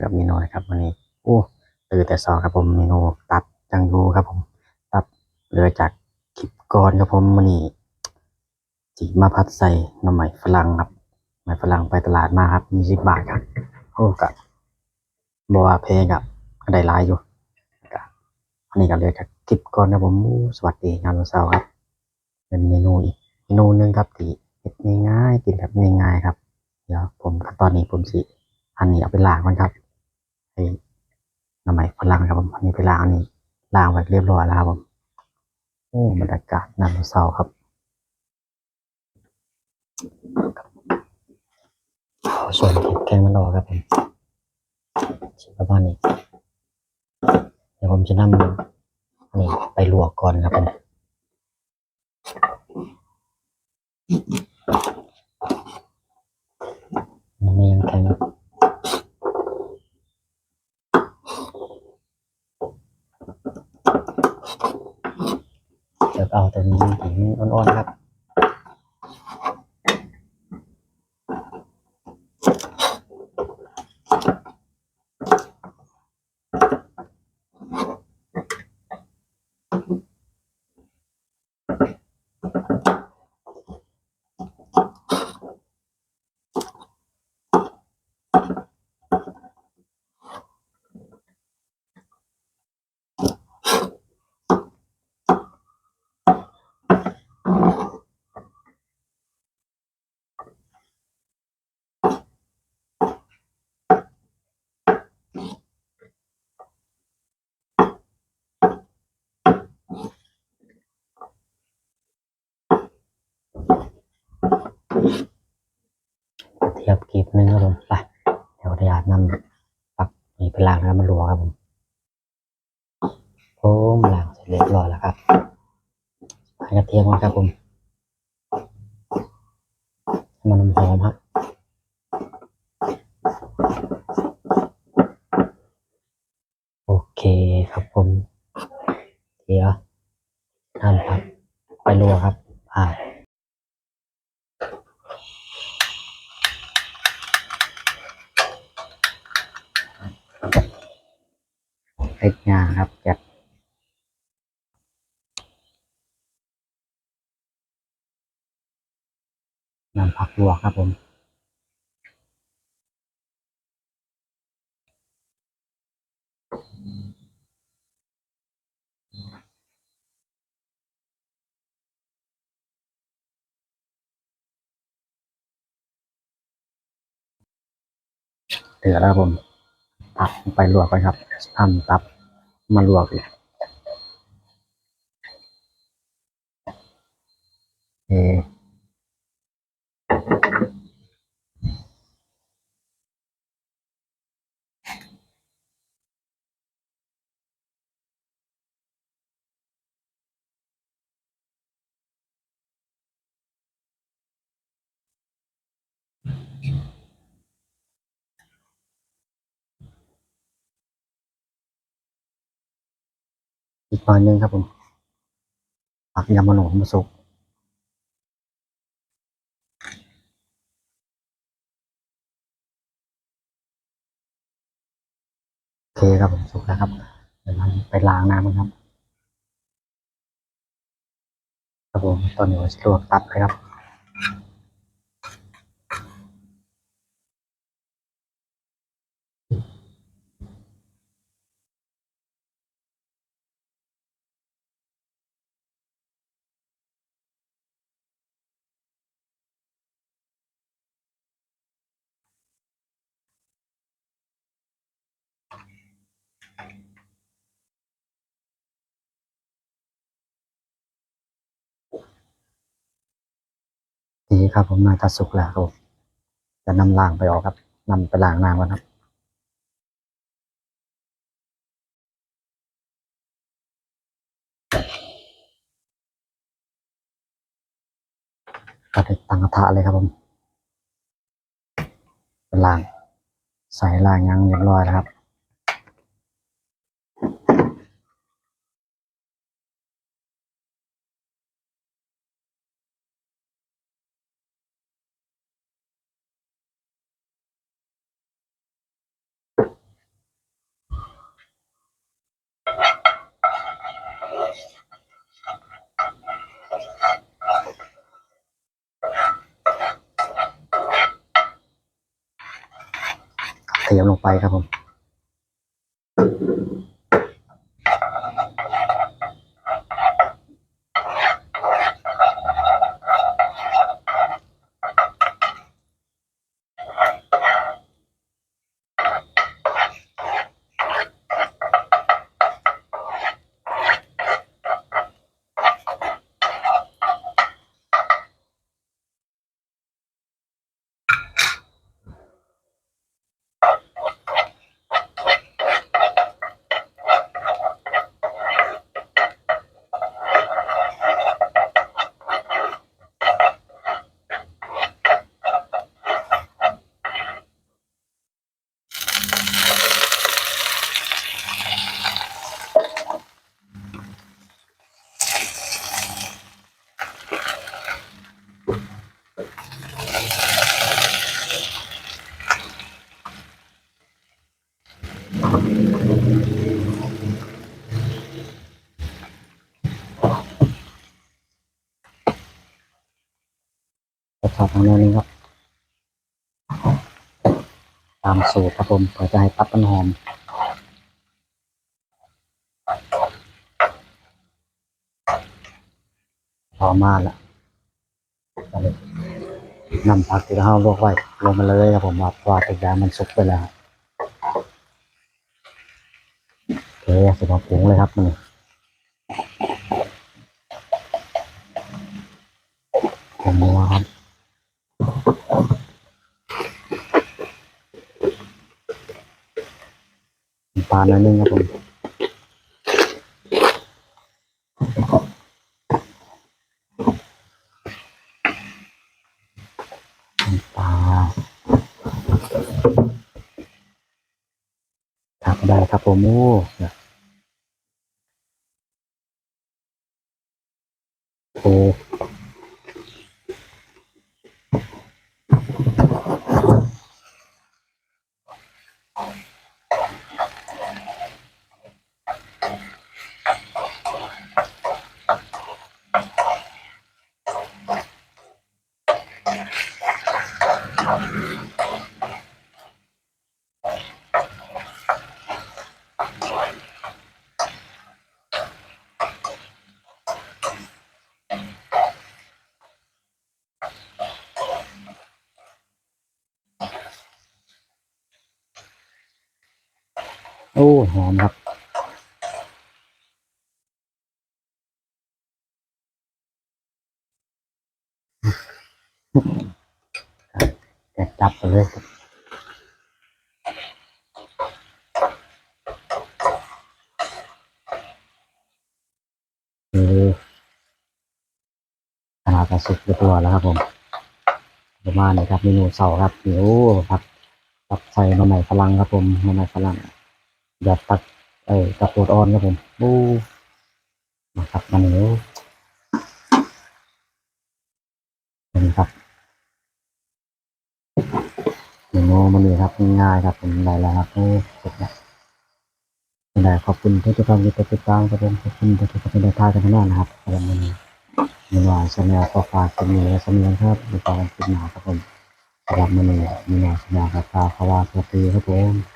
กับเมนูนะครับวันนี้โอ้ตื่นแต่สองครับผมเมนูตับจังยูครับผม ตับเหลือจากคลิปก่อนครับผมวันนี้จีมาพัดใส่หน้ำใหม่ฝรั่งครับหน่อไม้ฝรั่งไปตลาดมาครับมีสิบบาทครับโอ้กับบัวาเพลงกับก็ได้ลายอยู่ก็อันนี้ก็เลือจากคลิปก่อนครับผมสวัสดีงานวันเสาร์ครับ เป็นเมนูอีกเมนูหนึงครับที่เฮ็ดง่ายๆกินแบบง่ายๆครับ เดี๋ยวผมขั้นตอนนี้ผมสิ อันนี้เอาไปล้างก่อนครับไอ้น้ำใหม่ฝรั่งครับผมอันนี้ไปล้างอันนี้ล้างไว้เรียบร้อยแล้วครับผมโอ้บรรยากาศน้ำเศร้าครับส่วนที่แกงมันรอครับผมชิประมาณนี้เดี๋ยวผมจะนำอันนี้ไปลวกก่อนครับผมมันไม่ยังแข็งจะ เอาแต่มีหินอ่อนๆครับ เทียบกีบหนึงครับผมไปเดี๋ยวระยาตนำปักนี่ไปล้างแล้วมันรัวครับผมผมล้างเสร็จเรียบร้อยแล้วครับให้กระเทียมก่อนครับผมมันหอมครับโอเคครับผมเดี๋ยวนั่นครับ ไปรัวครับ อ่า เล็ดงาครับจัดน้ำผักลวกครับผมเดือดแล้วครับผม ตับไปลวกไปครับทำตับมาลวกอีกเอออีก หน่อยหนึงครับผมผักยำมะโนมาสุกโอเคครับผมสุกแล้วครับเดี๋ยวมันไปล้างน้ำมันครับ ครับผมตอนนี้ผมจะลวกตับเลยครับ นี่ครับผมน่าจะสุกแล้วครับจะนำล้างไปออกครับนำไปล้างน้ำก่อนครับก็ได้ตั้งกระทะเลยครับผมเป็นล้าง ใส่ล้างยังเรียบร้อยแล้วครับ ยมลงไปครับผม จะทอดทางแนวนี้ครับตามสูตรครับผมเพื่อจะให้ตับมันหอมพอมาแล้วก็เลยนำผักที่เราลวกไว้ลงมาเลยครับผมว่าเพราะว่าทุกอย่างมันสุกไปแล้ว โอเคสิบปรุงเลยครับมันผงนัวครับน้ำตาหนิดนึงครับผมได้ครับผมโอ้ เนี่ยโอ้โอ้หอมครับแกะจับไปเลยคือขนาดกระสุกเรียบร้อยแล้วครับผมประมาณนี้ครับเมนูเสาครับเดี๋ยวครับตับใส่หน่อไม้ฝรั่งครับผมหน่อไม้ฝรั่ง หยอดตักเอ้ยกับโปดออนครับผมบูนะครับมันเหนียวนี่ครับเมนูมันนี่ครับง่ายครับผมได้แล้วครับโอ้เสร็จแล้วได้ขอบคุณทุกท่านที่ติดตามครับผมขอบคุณทุกท่านที่ได้ทายกันทั้งนั้นะครับสำหรับวันนี้มีหวานชาแนลก็ฝากเป็นมือและสำเนียงครับในตอนคลิปหนาครับผมสำหรับวันนี้มีหวานชาแนลครับฝากขอว่าสวัสดีครับผม